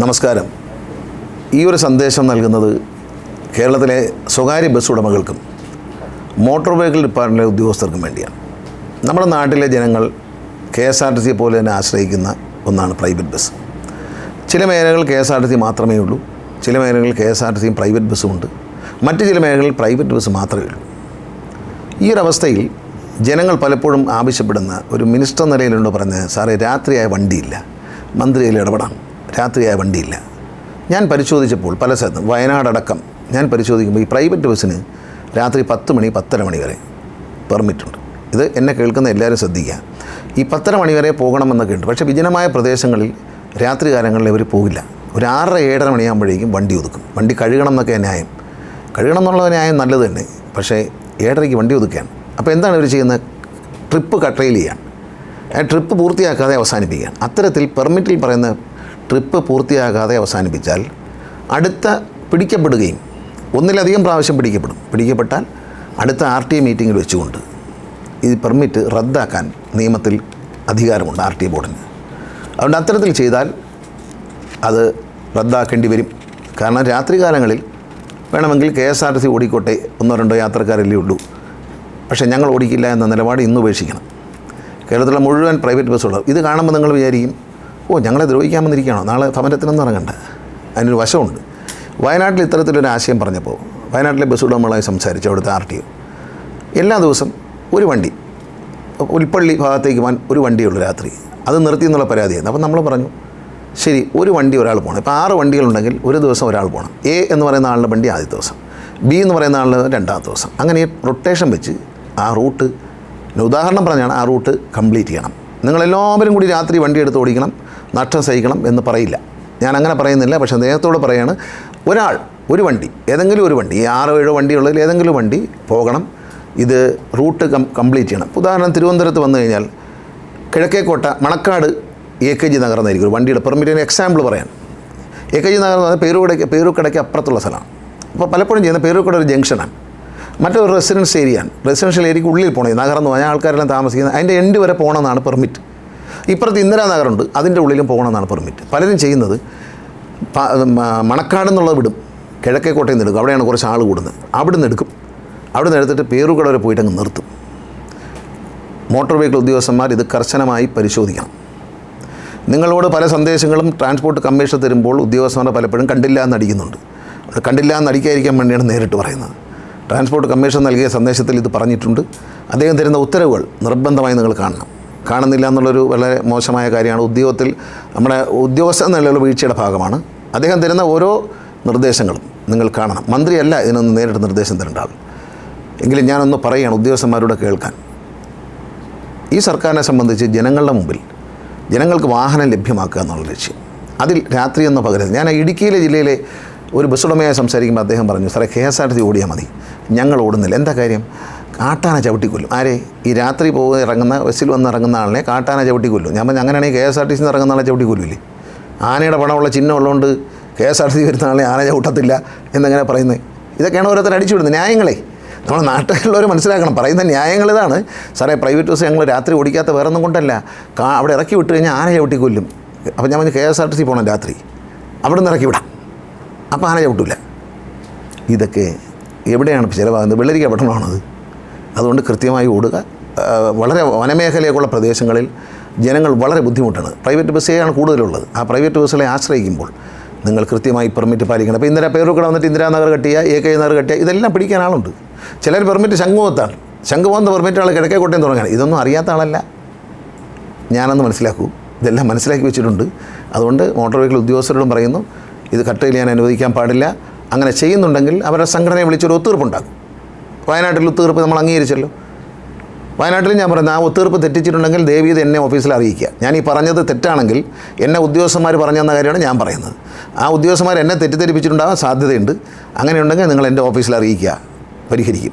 നമസ്കാരം. ഈ ഒരു സന്ദേശം നൽകുന്നത് കേരളത്തിലെ സ്വകാര്യ ബസ് ഉടമകൾക്കും മോട്ടോർ വെഹിക്കിൾ ഡിപ്പാർട്ട്മെന്റിലെ ഉദ്യോഗസ്ഥർക്കും വേണ്ടിയാണ്. നമ്മുടെ നാട്ടിലെ ജനങ്ങൾ കെ എസ് ആർ ടി സിയെ പോലെ തന്നെ ആശ്രയിക്കുന്ന ഒന്നാണ് പ്രൈവറ്റ് ബസ്. ചില മേഖലകൾ K S R T C മാത്രമേ ഉള്ളൂ ചില മേഖലകളിൽ കെ എസ് ആർ ടി സിയും പ്രൈവറ്റ് ബസ്സും ഉണ്ട് മറ്റ് ചില മേഖലകളിൽ പ്രൈവറ്റ് ബസ് മാത്രമേ ഉള്ളൂ. ഈ ഒരു അവസ്ഥയിൽ ജനങ്ങൾ പലപ്പോഴും ആവശ്യപ്പെടുന്ന ഒരു മിനിസ്റ്റർ നിലയിലുണ്ടോ പറഞ്ഞ് സാറേ രാത്രിയായ വണ്ടിയില്ല മന്ത്രിയിൽ ഇടപെടാം രാത്രിയായ വണ്ടിയില്ല. ഞാൻ പരിശോധിച്ചപ്പോൾ പല സ്ഥലത്തും വയനാടടക്കം ഞാൻ പരിശോധിക്കുമ്പോൾ ഈ പ്രൈവറ്റ് ബസ്സിന് രാത്രി പത്ത് മണി പത്തര മണി വരെ പെർമിറ്റുണ്ട് ഇത് എന്നെ കേൾക്കുന്ന എല്ലാവരും ശ്രദ്ധിക്കുക. ഈ പത്തര മണി വരെ പോകണമെന്നൊക്കെ ഉണ്ട്. പക്ഷേ വിജനമായ പ്രദേശങ്ങളിൽ രാത്രി കാലങ്ങളിൽ ഇവർ പോകില്ല. ഒരു ആറര ഏഴര മണിയാകുമ്പോഴേക്കും വണ്ടി ഒതുക്കും. വണ്ടി കഴുകണം എന്നൊക്കെ ന്യായം. കഴുകണം എന്നുള്ള ന്യായം നല്ലത് തന്നെ. പക്ഷേ ഏഴരയ്ക്ക് വണ്ടി ഒതുക്കുകയാണ്. അപ്പോൾ എന്താണ് ഇവർ ചെയ്യുന്നത്? ട്രിപ്പ് കട്ടയിൽ ചെയ്യാണ് ആ ട്രിപ്പ് പൂർത്തിയാക്കാതെ അവസാനിപ്പിക്കുകയാണ്. അത്തരത്തിൽ പെർമിറ്റിൽ പറയുന്ന ട്രിപ്പ് പൂർത്തിയാകാതെ അവസാനിപ്പിച്ചാൽ അടുത്ത പിടിക്കപ്പെടുകയും ഒന്നിലധികം പ്രാവശ്യം പിടിക്കപ്പെടും. പിടിക്കപ്പെട്ടാൽ അടുത്ത ആർ ടി ഐ മീറ്റിങ്ങിൽ വെച്ചുകൊണ്ട് ഈ പെർമിറ്റ് റദ്ദാക്കാൻ നിയമത്തിൽ അധികാരമുണ്ട് ആർ ടി ഐ ബോർഡിന്. അതുകൊണ്ട് അത്തരത്തിൽ ചെയ്താൽ അത് റദ്ദാക്കേണ്ടി വരും. കാരണം രാത്രികാലങ്ങളിൽ വേണമെങ്കിൽ K S R T C ഓടിക്കോട്ടെ ഒന്നോ രണ്ടോ യാത്രക്കാരല്ലേ ഉള്ളൂ. പക്ഷേ ഞങ്ങൾ ഓടിക്കില്ല എന്ന നിലപാട് ഇന്ന് ഉപേക്ഷിക്കണം. കേരളത്തിലെ മുഴുവൻ പ്രൈവറ്റ് ബസ്സുകൾ ഇത് കാണുമ്പോൾ നിങ്ങൾ വിചാരിക്കും ഓ ഞങ്ങളെ ദ്രോഹിക്കാൻ വന്നിരിക്കുകയാണോ? നാളെ സമരത്തിനൊന്നും ഇറങ്ങണ്ട. അതിനൊരു വശമുണ്ട്. വയനാട്ടിൽ ഇത്തരത്തിലൊരു ആശയം പറഞ്ഞപ്പോൾ വയനാട്ടിലെ ബസ് ഉടമകളായി സംസാരിച്ചു അവിടുത്തെ ആർ ടി ഒ. എല്ലാ ദിവസം ഒരു വണ്ടി ഉൽപ്പള്ളി ഭാഗത്തേക്ക് പോകാൻ ഒരു വണ്ടിയുള്ളൂ രാത്രി. അത് നിർത്തി എന്നുള്ള പരാതിയായിരുന്നു. അപ്പം നമ്മൾ പറഞ്ഞു ശരി ഒരു വണ്ടി ഒരാൾ പോകണം ഇപ്പോൾ ആറ് വണ്ടികളുണ്ടെങ്കിൽ ഒരു ദിവസം ഒരാൾ പോകണം എ എന്ന് പറയുന്ന ആളുടെ വണ്ടി ആദ്യത്തെ ദിവസം. ബി എന്ന് പറയുന്ന ആളുടെ രണ്ടാമത്തെ ദിവസം. അങ്ങനെ റൊട്ടേഷൻ വെച്ച് ആ റൂട്ട് ഉദാഹരണം പറഞ്ഞാണ് ആ റൂട്ട് കംപ്ലീറ്റ് ചെയ്യണം. നിങ്ങളെല്ലാവരും കൂടി രാത്രി വണ്ടി എടുത്ത് ഓടിക്കണം നഷ്ടം സഹിക്കണം എന്ന് പറയില്ല. ഞാൻ അങ്ങനെ പറയുന്നില്ല പക്ഷേ നേരത്തോട് പറയാണ് ഒരാൾ ഒരു വണ്ടി ഏതെങ്കിലും ഒരു വണ്ടി ഈ ആറോ ഏഴോ വണ്ടിയുള്ളതിൽ ഏതെങ്കിലും വണ്ടി പോകണം ഇത് റൂട്ട് കം കംപ്ലീറ്റ് ചെയ്യണം. ഉദാഹരണം തിരുവനന്തപുരത്ത് വന്നു കഴിഞ്ഞാൽ Kizhakkekotta Manacaud A K G Nagar എന്നായിരിക്കും ഒരു വണ്ടിയുടെ പെർമിറ്റിന് എക്സാമ്പിൾ പറയാൻ എ കെ ജി നഗർ എന്ന് പറഞ്ഞാൽ പേരുകടയ്ക്ക് പേരുക്കടയ്ക്ക് അപ്പുറത്തുള്ള സ്ഥലമാണ്. അപ്പോൾ പലപ്പോഴും ചെയ്യുന്ന പേരുക്കട ഒരു ജംഗ്ഷനാണ്. മറ്റൊരു റെസിഡൻസ് ഏരിയ ആണ്. റെസിഡൻഷ്യൽ ഏരിയയ്ക്ക് ഉള്ളിൽ പോകണം എന്ന് പറഞ്ഞാൽ ആൾക്കാരെല്ലാം താമസിക്കുന്നത് അതിന്റെ എൻഡ് വരെ പോകണമെന്നാണ് പെർമിറ്റ് ഇപ്പുറത്ത് ഇന്ദിര നഗറുണ്ട്. അതിന്റെ ഉള്ളിലും പോകണമെന്നാണ് പെർമിറ്റ് പലരും ചെയ്യുന്നത് മണക്കാട് എന്നുള്ളത് വിടും. കിഴക്കേക്കോട്ടയിൽ നിന്ന് എടുക്കും. അവിടെയാണ് കുറച്ച് ആൾ കൂടുന്നത്. അവിടെ നിന്ന് എടുക്കും. അവിടെ നിന്ന് എടുത്തിട്ട് പേരുകട വരെ പോയിട്ട് അങ്ങ് നിർത്തും. മോട്ടോർ വെഹിക്കിൾ ഉദ്യോഗസ്ഥന്മാർ ഇത് കർശനമായി പരിശോധിക്കണം. നിങ്ങളോട് പല സന്ദേശങ്ങളും ട്രാൻസ്പോർട്ട് കമ്മീഷൻ തരുമ്പോൾ ഉദ്യോഗസ്ഥന്മാരെ പലപ്പോഴും കണ്ടില്ല എന്ന് അടിക്കുന്നുണ്ട്. കണ്ടില്ല എന്ന് അടിക്കാതിരിക്കാൻ വേണ്ടിയാണ് നേരിട്ട് പറയുന്നത്. ട്രാൻസ്പോർട്ട് കമ്മീഷൻ നൽകിയ സന്ദേശത്തിൽ ഇത് പറഞ്ഞിട്ടുണ്ട്. അദ്ദേഹം തരുന്ന ഉത്തരവുകൾ നിർബന്ധമായി നിങ്ങൾ കാണണം. കാണുന്നില്ല എന്നുള്ളൊരു വളരെ മോശമായ കാര്യമാണ്. ഉദ്യോഗത്തിൽ നമ്മുടെ ഉദ്യോഗസ്ഥ നിലയിലുള്ള വീഴ്ചയുടെ ഭാഗമാണ്. അദ്ദേഹം തരുന്ന ഓരോ നിർദ്ദേശങ്ങളും നിങ്ങൾ കാണണം. മന്ത്രിയല്ല ഇതിനൊന്ന് നേരിട്ട് നിർദ്ദേശം തരേണ്ട ആൾ എങ്കിലും ഞാനൊന്ന് പറയുകയാണ് ഉദ്യോഗസ്ഥന്മാരോട് കേൾക്കാൻ. ഈ സർക്കാരിനെ സംബന്ധിച്ച് ജനങ്ങളുടെ മുമ്പിൽ ജനങ്ങൾക്ക് വാഹനം ലഭ്യമാക്കുക എന്നുള്ള ലക്ഷ്യം. അതിൽ രാത്രി എന്ന പകരം ഞാൻ ഇടുക്കിയിലെ ജില്ലയിലെ ഒരു ബസ് ഉടമയായി സംസാരിക്കുമ്പോൾ അദ്ദേഹം പറഞ്ഞു സാറേ കെ എസ് ആർ ടി ഓടിയാൽ മതി. ഞങ്ങൾ ഓടുന്നില്ല. എന്താ കാര്യം? കാട്ടാന ചവിട്ടിക്കൊല്ലും. ആരെ? ഈ രാത്രി പോകുന്ന ഇറങ്ങുന്ന ബസ്സിൽ വന്ന് ഇറങ്ങുന്ന ആളിനെ കാട്ടാന ചവിട്ടിക്കൊല്ലും. ഞാൻ പറഞ്ഞു അങ്ങനെയാണെങ്കിൽ കെ എസ് ആർ ടി സിന്ന് ഇറങ്ങുന്ന ആളെ ചവിട്ടിക്കൊല്ലില്ലേ? ആനയുടെ പണമുള്ള ചിഹ്നം ഉള്ളതുകൊണ്ട് K S R T C വരുന്ന ആളെ ആന ചവിട്ടത്തില്ല എന്നങ്ങനെ പറയുന്നത്. ഇതൊക്കെയാണ് ഓരോരുത്തർ അടിച്ചുവിടുന്നത്. ന്യായങ്ങളെ. നമ്മൾ നാട്ടിലുള്ളവർ മനസ്സിലാക്കണം. പറയുന്ന ന്യായങ്ങൾ ഇതാണ്. സാറേ പ്രൈവറ്റ് ബസ് ഞങ്ങൾ രാത്രി ഓടിക്കാത്ത വേറെ ഒന്നും കൊണ്ടല്ല അവിടെ ഇറക്കി വിട്ട് കഴിഞ്ഞാൽ ആന ചവിട്ടി കൊല്ലും അപ്പോൾ ഞാൻ പറഞ്ഞു K S R T C പോകണം രാത്രി. അവിടെ നിന്ന് ഇറക്കി വിടാം. അപ്പോൾ ആന ചവിട്ടില്ല ഇതൊക്കെ എവിടെയാണ് ചിലവാകുന്നത്? വെള്ളരിക്ക പട്ടണമാണത്. അതുകൊണ്ട് കൃത്യമായി ഓടുക. വളരെ വനമേഖലയൊക്കെയുള്ള പ്രദേശങ്ങളിൽ ജനങ്ങൾ വളരെ ബുദ്ധിമുട്ടാണ്. പ്രൈവറ്റ് ബസ്സേയാണ് കൂടുതലുള്ളത്. ആ പ്രൈവറ്റ് ബസ്സുകളെ ആശ്രയിക്കുമ്പോൾ നിങ്ങൾ കൃത്യമായി പെർമിറ്റ് പാലിക്കണം. അപ്പോൾ ഇന്ദിര പേരൂക്കട വന്നിട്ട് ഇന്ദിരാനഗർ കെട്ടിയ എ കെ നഗർ കെട്ടിയ ഇതെല്ലാം പിടിക്കാൻ ആളുണ്ട്. ചിലർ പെർമിറ്റ് ശംഖുമുഖത്താണ്. ശംഖുമുഖത്ത് പെർമിറ്റ് ആൾ കിഴക്കേ കോട്ടയം തുടങ്ങാൻ. ഇതൊന്നും അറിയാത്ത ആളല്ല. ഞാനൊന്ന് മനസ്സിലാക്കൂ. ഇതെല്ലാം മനസ്സിലാക്കി വെച്ചിട്ടുണ്ട്. അതുകൊണ്ട് മോട്ടോർ വെഹിക്കിൾ ഉദ്യോഗസ്ഥരോടും പറയുന്നു. ഇത് കട്ട് ചെയ്യാൻ അനുവദിക്കാൻ പാടില്ല. അങ്ങനെ ചെയ്യുന്നുണ്ടെങ്കിൽ അവരുടെ സംഘടനയെ വിളിച്ചൊരു ഒത്തീർപ്പുണ്ടാകും വയനാട്ടിൽ ഒത്തീർപ്പ് നമ്മൾ അംഗീകരിച്ചല്ലോ. വയനാട്ടിൽ ഞാൻ പറയുന്നത് ആ ഒത്തീർപ്പ് തെറ്റിച്ചിട്ടുണ്ടെങ്കിൽ ദേവി ഇത് എന്നെ ഓഫീസിൽ അറിയിക്കുക. ഞാൻ ഈ പറഞ്ഞത് തെറ്റാണെങ്കിൽ എന്നെ ഉദ്യോഗസ്ഥന്മാർ പറഞ്ഞെന്ന കാര്യമാണ് ഞാൻ പറയുന്നത്. ആ ഉദ്യോഗസ്ഥന്മാർ എന്നെ തെറ്റിദ്ധരിപ്പിച്ചിട്ടുണ്ടാകാൻ സാധ്യതയുണ്ട്. അങ്ങനെയുണ്ടെങ്കിൽ നിങ്ങൾ എന്റെ ഓഫീസിൽ അറിയിക്കുക. പരിഹരിക്കും.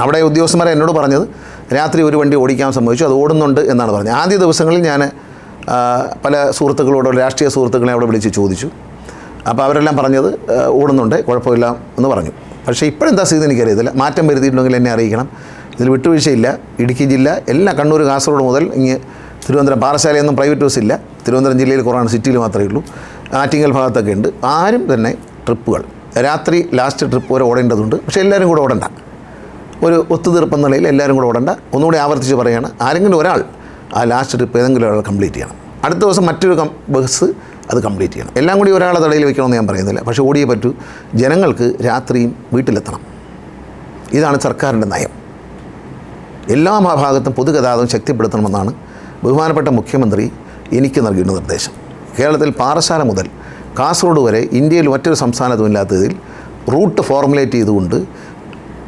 അവിടെ ഉദ്യോഗസ്ഥന്മാർ എന്നോട് പറഞ്ഞത് രാത്രി ഒരു വണ്ടി ഓടിക്കാൻ സംഭവിച്ചു അത് ഓടുന്നുണ്ട് എന്നാണ് പറഞ്ഞത്. ആദ്യ ദിവസങ്ങളിൽ ഞാൻ പല സുഹൃത്തുക്കളോടോ രാഷ്ട്രീയ സുഹൃത്തുക്കളെ അവിടെ വിളിച്ച് ചോദിച്ചു. അപ്പോൾ അവരെല്ലാം പറഞ്ഞത് ഓടുന്നുണ്ട് കുഴപ്പമില്ല എന്ന് പറഞ്ഞു. പക്ഷേ ഇപ്പോഴെന്താ സ്ഥിതി എനിക്കറിയത്തില്ല. മാറ്റം വരുത്തിയിട്ടുണ്ടെങ്കിൽ എന്നെ അറിയിക്കണം. ഇതിൽ വിട്ടുവീഴ്ചയില്ല ഇടുക്കി ജില്ല എല്ലാ കണ്ണൂർ കാസർഗോഡ് മുതൽ ഇങ്ങ് തിരുവനന്തപുരം പാറശാലയൊന്നും പ്രൈവറ്റ് ബസ് ഇല്ല. തിരുവനന്തപുരം ജില്ലയിൽ കുറവാണ് സിറ്റിയിൽ മാത്രമേ ഉള്ളൂ. ആറ്റിങ്ങൽ ഭാഗത്തൊക്കെ ഉണ്ട്. ആരും തന്നെ ട്രിപ്പുകൾ രാത്രി ലാസ്റ്റ് ട്രിപ്പ് വരെ ഓടേണ്ടതുണ്ട്. പക്ഷേ എല്ലാവരും കൂടെ ഓടണ്ട. ഒരു ഒത്തുതീർപ്പ് എന്ന നിലയിൽ എല്ലാവരും കൂടെ ഓടണ്ട. ഒന്നുകൂടി ആവർത്തിച്ച് പറയുകയാണ്. ആരെങ്കിലും ഒരാൾ ആ ലാസ്റ്റ് ട്രിപ്പ് ഏതെങ്കിലും ഒരാൾ കംപ്ലീറ്റ് ചെയ്യണം. അടുത്ത ദിവസം മറ്റൊരു ബസ് അത് കംപ്ലീറ്റ് ചെയ്യണം. എല്ലാം കൂടി ഒരാളെ തടയിൽ വെക്കണമെന്ന് ഞാൻ പറയുന്നില്ല. പക്ഷേ ഓടിയേ പറ്റൂ. ജനങ്ങൾക്ക് രാത്രിയും വീട്ടിലെത്തണം. ഇതാണ് സർക്കാരിന്റെ നയം. എല്ലാ ഭാഗത്തും പൊതുഗതാഗതം ശക്തിപ്പെടുത്തണമെന്നാണ് ബഹുമാനപ്പെട്ട മുഖ്യമന്ത്രി എനിക്ക് നൽകിയിരുന്ന നിർദ്ദേശം. കേരളത്തിൽ പാറശാല മുതൽ കാസർഗോഡ് വരെ ഇന്ത്യയിൽ മറ്റൊരു സംസ്ഥാനത്തും ഇല്ലാത്തതിൽ റൂട്ട് ഫോർമുലേറ്റ് ചെയ്തുകൊണ്ട്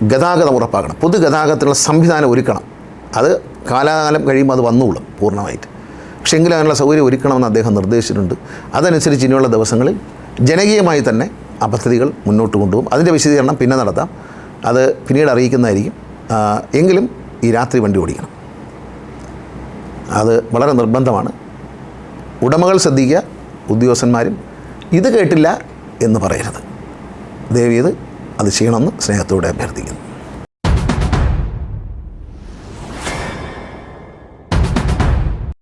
ഗതാഗതം ഉറപ്പാക്കണം. പൊതുഗതാഗതത്തിനുള്ള സംവിധാനം ഒരുക്കണം. അത് കാലാകാലം കഴിയുമ്പോൾ അത് വന്നോളും പൂർണമായിട്ട്. പക്ഷേ എങ്കിലും അതിനുള്ള സൗകര്യം ഒരുക്കണമെന്ന് അദ്ദേഹം നിർദ്ദേശിച്ചിട്ടുണ്ട്. അതനുസരിച്ച് ഇനിയുള്ള ദിവസങ്ങളിൽ ജനകീയമായി തന്നെ ആ പദ്ധതികൾ മുന്നോട്ട് കൊണ്ടുപോകും. അതിന്റെ വിശദീകരണം പിന്നെ നടത്താം. അത് പിന്നീട് അറിയിക്കുന്നതായിരിക്കും. എങ്കിലും ഈ രാത്രി വണ്ടി ഓടിക്കണം. അത് വളരെ നിർബന്ധമാണ്. ഉടമകൾ ശ്രദ്ധിക്കുക ഉദ്യോഗസ്ഥന്മാരും ഇത് കേട്ടില്ല എന്ന് പറയരുത്. ദയവീത് അത് ചെയ്യണമെന്ന് സ്നേഹത്തോടെ അഭ്യർത്ഥിക്കുന്നു.